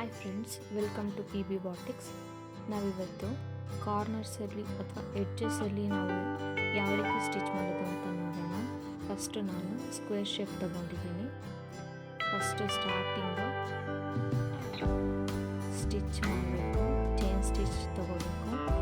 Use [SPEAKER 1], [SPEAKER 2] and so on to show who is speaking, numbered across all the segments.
[SPEAKER 1] Hi friends welcome to P B batiks ನಾವಿವತ್ತು ಕಾರ್ನರ್ಸಲ್ಲಿ ಅಥವಾ ಎಡ್ಜಸ್ಸಲ್ಲಿ ನಾವು ಯಾವ ರೀತಿ ಸ್ಟಿಚ್ ಮಾಡೋದು ಅಂತ ನೋಡೋಣ. ಫಸ್ಟು ನಾನು ಸ್ಕ್ವೇರ್ ಶೇಪ್ ತಗೊಂಡಿದ್ದೀನಿ. ಫಸ್ಟು ಸ್ಟಾರ್ಟಿಂಗು ಸ್ಟಿಚ್ ಮಾಡಬೇಕು ಚೈನ್ ಸ್ಟಿಚ್ ತಗೋಬೇಕು.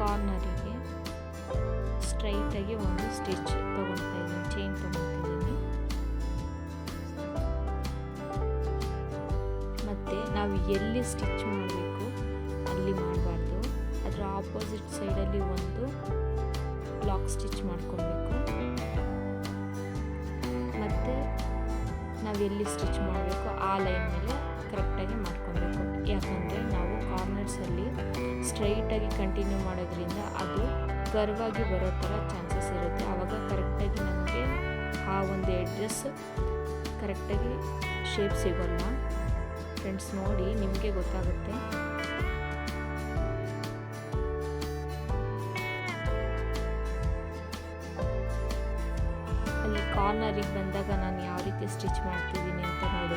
[SPEAKER 1] ಕಾರ್ನರಿಗೆ ಸ್ಟ್ರೈಟಾಗಿ ಒಂದು ಸ್ಟಿಚ್ ತೊಗೊಳ್ತಾ ಇದ್ದೀನಿ ಚೈನ್ ತೊಗೊಳ್ತಿದ್ದೀನಿ. ಮತ್ತು ನಾವು ಎಲ್ಲಿ ಸ್ಟಿಚ್ ಮಾಡಬೇಕು, ಅಲ್ಲಿ ಮಾಡಬಾರ್ದು. ಅದರ ಆಪೋಸಿಟ್ ಸೈಡಲ್ಲಿ ಒಂದು ಬ್ಲಾಕ್ ಸ್ಟಿಚ್ ಮಾಡ್ಕೊಬೇಕು ಮತ್ತು ನಾವು ಎಲ್ಲಿ ಸ್ಟಿಚ್ ಮಾಡಬೇಕು, ಆ ಲೈನ್ ಮೇಲೆ ಕರೆಕ್ಟಾಗಿ ಮಾಡ್ಕೊಬೇಕು ಸ್ಟ್ರೈಟಾಗಿ ಕಂಟಿನ್ಯೂ ಮಾಡೋದ್ರಿಂದ ಅದು ಕರ್ವಾಗಿ ಬರೋ ಥರ ಚಾನ್ಸಸ್ ಇರುತ್ತೆ. ಆವಾಗ ಕರೆಕ್ಟಾಗಿ ನಮಗೆ ಆ ಒಂದು ಎಡ್ರೆಸ್ ಕರೆಕ್ಟಾಗಿ ಶೇಪ್ ಸಿಗೋಲ್ಲ. ಫ್ರೆಂಡ್ಸ್ ನೋಡಿ ನಿಮಗೆ ಗೊತ್ತಾಗುತ್ತೆ. ಅಲ್ಲಿ ಕಾರ್ನರಿಗೆ ಬಂದಾಗ ನಾನು ಯಾವ ರೀತಿ ಸ್ಟಿಚ್ ಮಾಡ್ತಿದ್ದೀನಿ ಅಂತ ನೋಡಿದ್ರೆ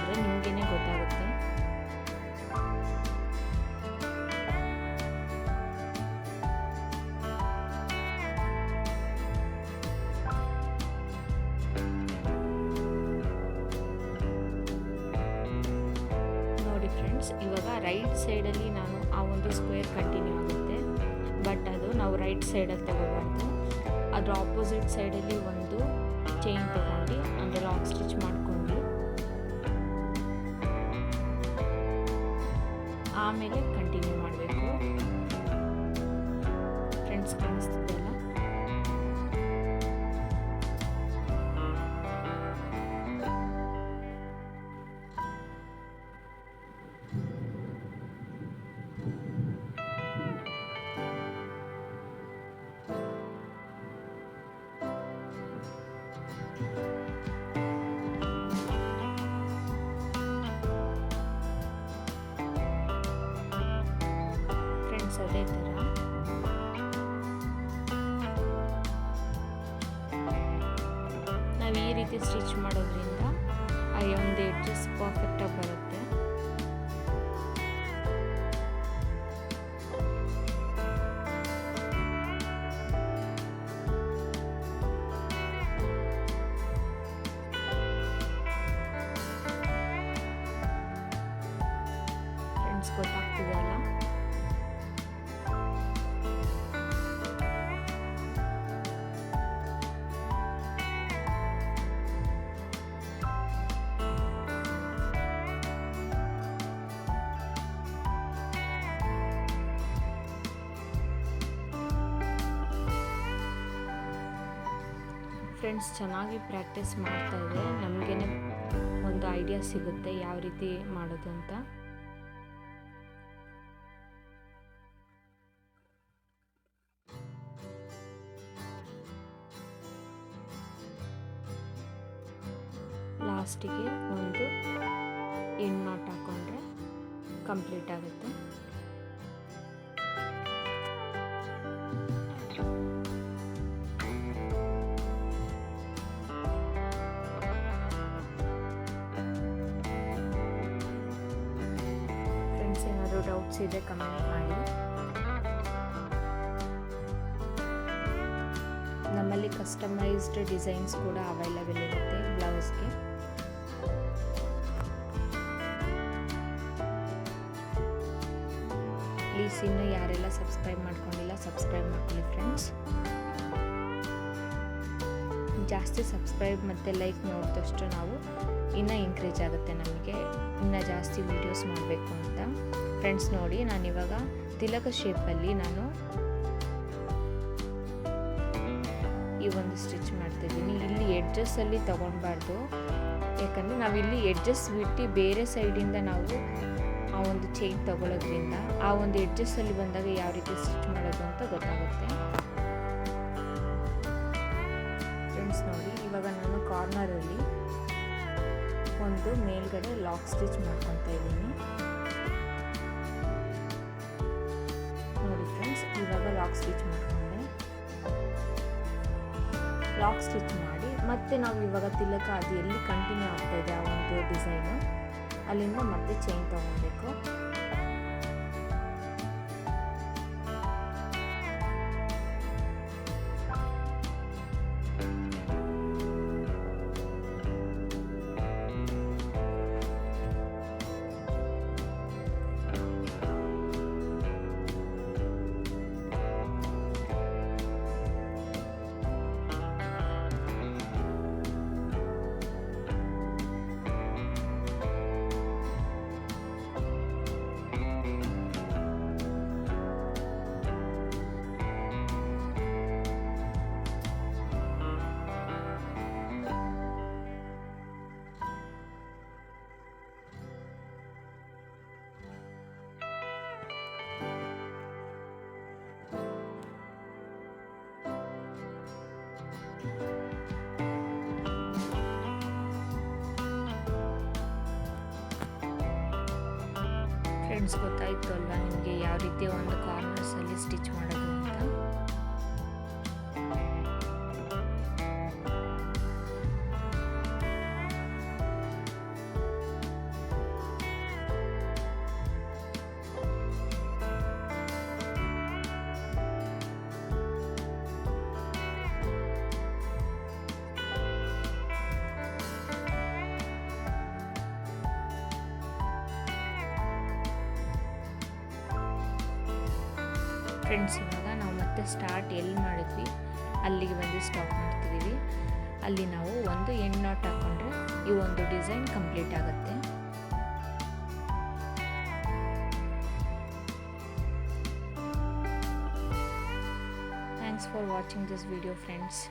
[SPEAKER 1] ಫ್ರೆಂಡ್ಸ್ ಇವಾಗ ರೈಟ್ ಸೈಡಲ್ಲಿ ನಾನು ಆ ಒಂದು ಸ್ಕ್ವೇರ್ ಕಂಟಿನ್ಯೂ ಆಗುತ್ತೆ. ಬಟ್ ಅದು ನಾವು ರೈಟ್ ಸೈಡಲ್ಲಿ ತಗೋಬಾರ್ದು. ಅದರ ಆಪೋಸಿಟ್ ಸೈಡಲ್ಲಿ ಒಂದು ಚೈನ್ ತಗೊಂಡು ಅಂದರೆ ಲಾಂಗ್ ಸ್ಟಿಚ್ ಮಾಡ್ಕೊಂಡು. ಆಮೇಲೆ ನಾವು ಈ ರೀತಿ ಸ್ಟಿಚ್ ಮಾಡೋದ್ರಿಂದ ಆ ಒಂದು ಎಡ್ಜಸ್ ಪರ್ಫೆಕ್ಟಾಗಿ ಬರುತ್ತೆ. ಫ್ರೆಂಡ್ಸ್ ಚೆನ್ನಾಗಿ ಪ್ರಾಕ್ಟೀಸ್ ಮಾಡ್ತಾ ಇದ್ರೆ ನಮಗೇ ಒಂದು ಐಡಿಯಾ ಸಿಗುತ್ತೆ ಯಾವ ರೀತಿ ಮಾಡೋದು ಅಂತ. ಲಾಸ್ಟಿಗೆ ಒಂದು ಎಂಡ್ ನಾಟ್ ಹಾಕೊಂಡ್ರೆ ಕಂಪ್ಲೀಟ್ ಆಗುತ್ತೆ. ಏನಾದರೂ ಡೌಟ್ಸ್ ಇದೆ ಕಮೆಂಟ್ ಮಾಡಿ ನಮ್ಮಲ್ಲಿ ಕಸ್ಟಮೈಸ್ಡ್ ಡಿಸೈನ್ಸ್ ಕೂಡ ಅವೈಲೇಬಲ್ ಇರುತ್ತೆ ಬ್ಲೌಸ್ಗೆ. ಪ್ಲೀಸ್ ಇನ್ನೂ ಯಾರೆಲ್ಲ ಸಬ್ಸ್ಕ್ರೈಬ್ ಮಾಡ್ಕೊಂಡಿಲ್ಲ ಸಬ್ಸ್ಕ್ರೈಬ್ ಮಾಡ್ಕೊಳ್ಳಿ ಫ್ರೆಂಡ್ಸ್ ಜಾಸ್ತಿ ಸಬ್ಸ್ಕ್ರೈಬ್ ಮತ್ತು ಲೈಕ್ ನೋಡಿದಷ್ಟು ನಾವು ಇನ್ನೂ ಇನ್ಕ್ರೀಜ್ ಆಗುತ್ತೆ ನಮಗೆ. ಇನ್ನೂ ಜಾಸ್ತಿ ವೀಡಿಯೋಸ್ ಮಾಡಬೇಕು ಅಂತ. ಫ್ರೆಂಡ್ಸ್ ನೋಡಿ, ನಾನು ಇವಾಗ ತಿಲಕ ಶೇಪಲ್ಲಿ ನಾನು ಈ ಒಂದು ಸ್ಟಿಚ್ ಮಾಡ್ತಿದ್ದೀನಿ. ಇಲ್ಲಿ ಎಡ್ಜಸ್ಸಲ್ಲಿ ತೊಗೊಳ್ಬಾರ್ದು ಯಾಕಂದರೆ ನಾವಿಲ್ಲಿ ಎಡ್ಜಸ್ ಬಿಟ್ಟು ಬೇರೆ ಸೈಡಿಂದ ನಾವು ಆ ಒಂದು ಚೈನ್ ತಗೊಳ್ಳೋದ್ರಿಂದ ಆ ಒಂದು ಎಡ್ಜಸ್ಸಲ್ಲಿ ಬಂದಾಗ ಯಾವ ರೀತಿ ಸ್ಟಿಚ್ ಮಾಡೋದು ಅಂತ ಗೊತ್ತಾಗುತ್ತೆ. ಫ್ರೆಂಡ್ಸ್ ನೋಡಿ, ಇವಾಗ ನಾನು ಕಾರ್ನರಲ್ಲಿ ಒಂದು ಮೇಲ್ಗಡೆ ಲಾಕ್ ಸ್ಟಿಚ್ ಮಾಡ್ಕೊತಾ ಇದ್ದೀನಿ. ನೋಡಿ ಫ್ರೆಂಡ್ಸ್ ಇವಾಗ ಲಾಕ್ ಸ್ಟಿಚ್ ಮಾಡ್ಕೊಂಡೆ. ಲಾಕ್ ಸ್ಟಿಚ್ ಮಾಡಿ ಮತ್ತೆ ನಾವು ಇವಾಗ ತಿಲಕ ಅದು ಎಲ್ಲಿ ಕಂಟಿನ್ಯೂ ಆಗ್ತಾ ಇದೆ ಆ ಒಂದು ಡಿಸೈನು ಅಲ್ಲಿಂದ ಮತ್ತೆ ಚೈನ್ ತೊಗೊಬೇಕು. ಫ್ರೆಂಡ್ಸ್ ಗೊತ್ತಾಯಿತು ಅಲ್ವಾ ನಿಮಗೆ ಯಾವ ರೀತಿ ಒಂದು ಕಾರ್ನರ್ಸಲ್ಲಿ ಸ್ಟಿಚ್ ಮಾಡೋದು ಫ್ರೆಂಡ್ಸ್ ಇವಾಗ ನಾವು ಮತ್ತೆ ಸ್ಟಾರ್ಟ್ ಎಲ್ಲಿ ಮಾಡಿದ್ವಿ? ಅಲ್ಲಿಗೆ ಬಂದು ಸ್ಟಾಪ್ ಮಾಡ್ತಿದ್ದೀವಿ ಅಲ್ಲಿ ನಾವು ಒಂದು ಎಂಡ್ ನಾಟ್ ಹಾಕೊಂಡ್ರೆ ಈ ಒಂದು ಡಿಸೈನ್ ಕಂಪ್ಲೀಟ್ ಆಗುತ್ತೆ. Thanks for watching this video friends